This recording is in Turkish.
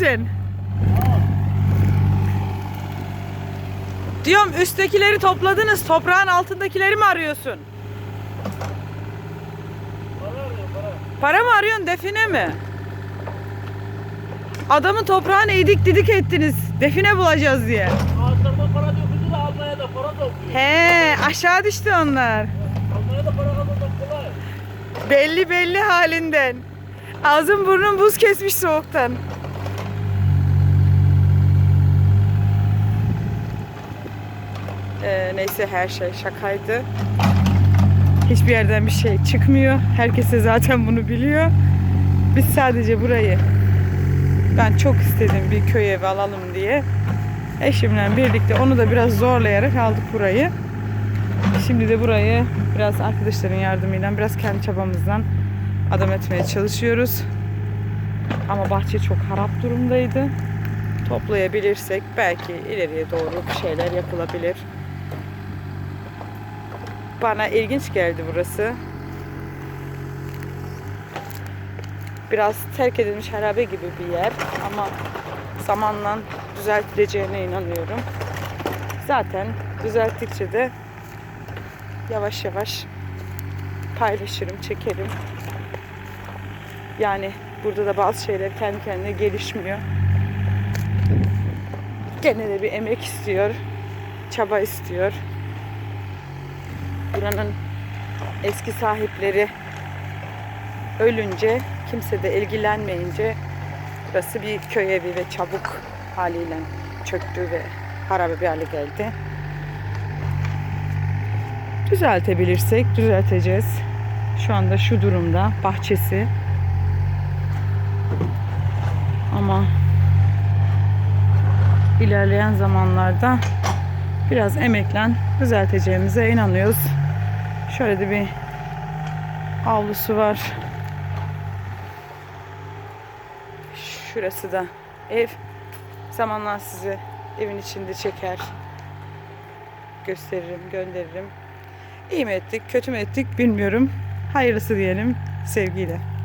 misin? Diyorum üsttekileri topladınız. Toprağın altındakileri mi arıyorsun? Para arıyorum para. Para mı arıyorsun define mi? Adamın toprağını edik didik ettiniz. Define bulacağız diye. Ağaçlardan para döküldü de Almanya'da para topluyor. He aşağı düştü onlar. Almanya'da para kazanmak kolay. Belli belli halinden. Ağzın burnun buz kesmiş soğuktan. Neyse her şey şakaydı. Hiçbir yerden bir şey çıkmıyor. Herkes de zaten bunu biliyor. Biz sadece burayı ben çok istedim bir köy evi alalım diye. Eşimle birlikte onu da biraz zorlayarak aldık burayı. Şimdi de burayı biraz arkadaşların yardımıyla, biraz kendi çabamızdan adam etmeye çalışıyoruz. Ama bahçe çok harap durumdaydı. Toplayabilirsek belki ileriye doğru bir şeyler yapılabilir. Bana ilginç geldi burası. Biraz terk edilmiş harabe gibi bir yer ama zamanla düzeltileceğine inanıyorum. Zaten düzelttikçe de yavaş yavaş paylaşırım, çekerim. Yani burada da bazı şeyler kendi kendine gelişmiyor. Gene de bir emek istiyor, çaba istiyor. Buranın eski sahipleri ölünce, kimse de ilgilenmeyince burası bir köy evi ve çabuk haliyle çöktü ve harabe bir hale geldi düzeltebilirsek düzelteceğiz. Şu anda şu durumda bahçesi. Ama ilerleyen zamanlarda biraz emeklen düzelteceğimize inanıyoruz. Şöyle de bir avlusu var. Şurası da ev. Zamanla sizi evin içinde çeker gösteririm, gönderirim. İyi mi ettik, kötü mü ettik bilmiyorum. Hayırlısı diyelim sevgiyle.